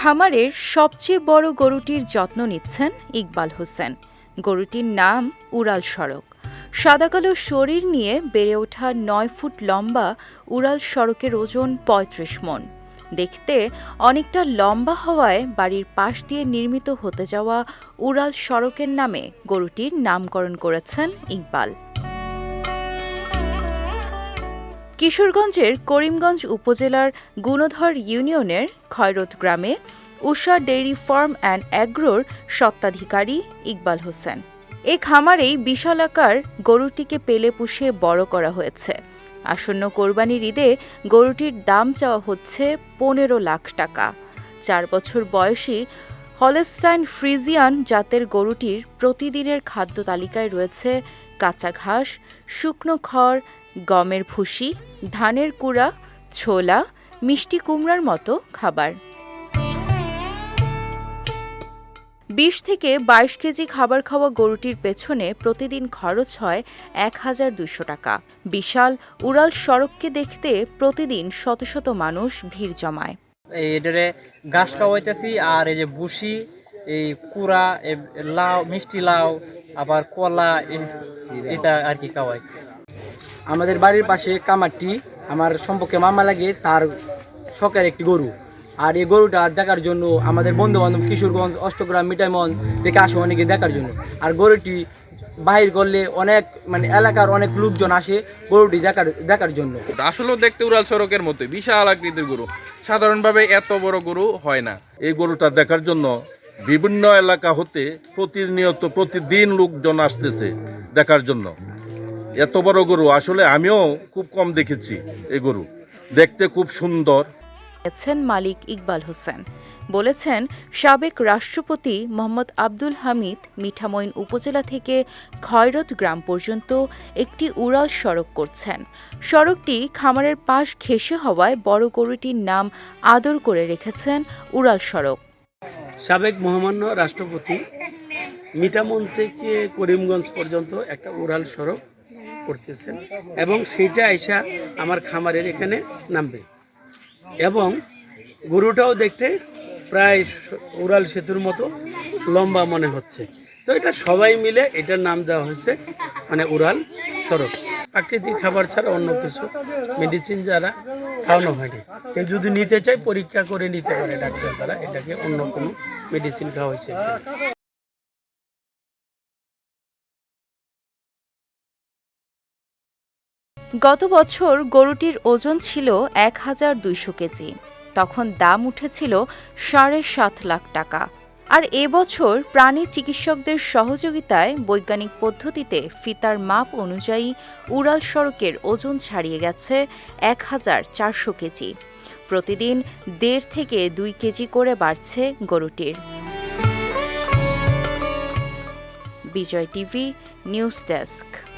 খামারের সবচেয়ে বড় গরুটির যত্ন নিচ্ছেন ইকবাল হোসেন। গরুটির নাম উড়াল সড়ক। সাদাকালো শরীর নিয়ে বেড়ে ওঠা নয় ফুট লম্বা উড়াল সড়কের ওজন পঁয়ত্রিশ মন। দেখতে অনেকটা লম্বা হওয়ায় বাড়ির পাশ দিয়ে নির্মিত হতে যাওয়া উড়াল সড়কের নামে গরুটির নামকরণ করেছেন ইকবাল। কিশোরগঞ্জের করিমগঞ্জ উপজেলার গুণধর ইউনিয়নের খয়রত গ্রামে উষা ডেইরি ফার্ম অ্যান্ড অ্যাগ্রোর স্বত্বাধিকারী ইকবাল হোসেন। এই খামারেই বিশালাকার গরুটিকে পেলে পুষে বড় করা হয়েছে। আসন্ন কোরবানির ঈদে গরুটির দাম চাওয়া হচ্ছে পনেরো লাখ টাকা। চার বছর বয়সী হলেস্টাইন ফ্রিজিয়ান জাতের গরুটির প্রতিদিনের খাদ্য তালিকায় রয়েছে কাঁচা ঘাস, শুকনো খড় গমের ভুসি, ধানের কুড়া, ছোলা, মিষ্টি কুমড়ার মতো খাবার। বিশ থেকে বাইশ কেজি খাবার খাওয়া গরুটির পেছনে প্রতিদিন খরচ হয় এক হাজার দুশো টাকা। বিশাল উড়াল সড়ককে দেখতে প্রতিদিন শত শত মানুষ ভিড় জমায়। ঘাস খাওয়াইতেছি আর এই যে বুসি এই কুড়া লাউ, মিষ্টি লাউ, আবার কলা এটা আর কি খাওয়াই। আমাদের বাড়ির পাশে কামারটি আমার সম্পর্কে মামা লাগে তার শখের একটি গরু। আর এই গরুটা দেখার জন্য আমাদের বন্ধু বান্ধব কিশোরগঞ্জ অষ্টগ্রাম মিটাইমন থেকে আসে অনেকে দেখার জন্য। আর গরুটি বাহির করলে অনেক মানে এলাকার অনেক লোকজন আসে গরুটি দেখার দেখার জন্য। আসলেও দেখতে উড়াল সড়কের মতো বিশাল আকৃতির গরু। সাধারণভাবে এত বড় গরু হয় না। এই গরুটা দেখার জন্য বিভিন্ন এলাকা হতে প্রতিনিয়ত প্রতিদিন লোকজন আসতেছে দেখার জন্য। এত বড় গরু আসলে আমিও খুব কম দেখেছি এই গরু। দেখতে খুব সুন্দর। আছেন মালিক ইকবাল হোসেন। বলেছেন সাবেক রাষ্ট্রপতি মোহাম্মদ আব্দুল হামিদ মিঠামইন উপজেলা থেকে খয়রত গ্রাম পর্যন্ত একটি উড়াল সড়ক করছেন। সড়কটি খামারের পাশ ঘেঁষে হওয়ায় বড় গরুটির নাম আদর করে রেখেছেন উড়াল সড়ক। সাবেক মহামান্য রাষ্ট্রপতি মিঠামন থেকে করিমগঞ্জ পর্যন্ত একটা উড়াল সড়ক করতেছেন এবং সেইটা আইসা আমার খামারের এখানে নামবে। এবং গরুটাও দেখতে প্রায় উড়াল সেতুর মতো লম্বা মনে হচ্ছে। তো এটা সবাই মিলে এটার নাম দেওয়া হয়েছে মানে উড়াল সড়ক। প্রাকৃতিক খাবার ছাড়া অন্য কিছু মেডিসিন যারা খাওয়ানো হয়নি। কেউ যদি নিতে চায়, পরীক্ষা করে নিতে পারে ডাক্তার দ্বারা এটাকে অন্য কোনো মেডিসিন খাওয়া হয়েছে। গত বছর গরুটির ওজন ছিল এক হাজার দুইশো কেজি। তখন দাম উঠেছিল সাড়ে সাত লাখ টাকা। আর এবছর প্রাণী চিকিৎসকদের সহযোগিতায় বৈজ্ঞানিক পদ্ধতিতে ফিতার মাপ অনুযায়ী উড়াল সড়কের ওজন ছাড়িয়ে গেছে এক হাজার চারশো কেজি। প্রতিদিন দেড় থেকে দুই কেজি করে বাড়ছে গরুটির। Bijoy TV, news desk.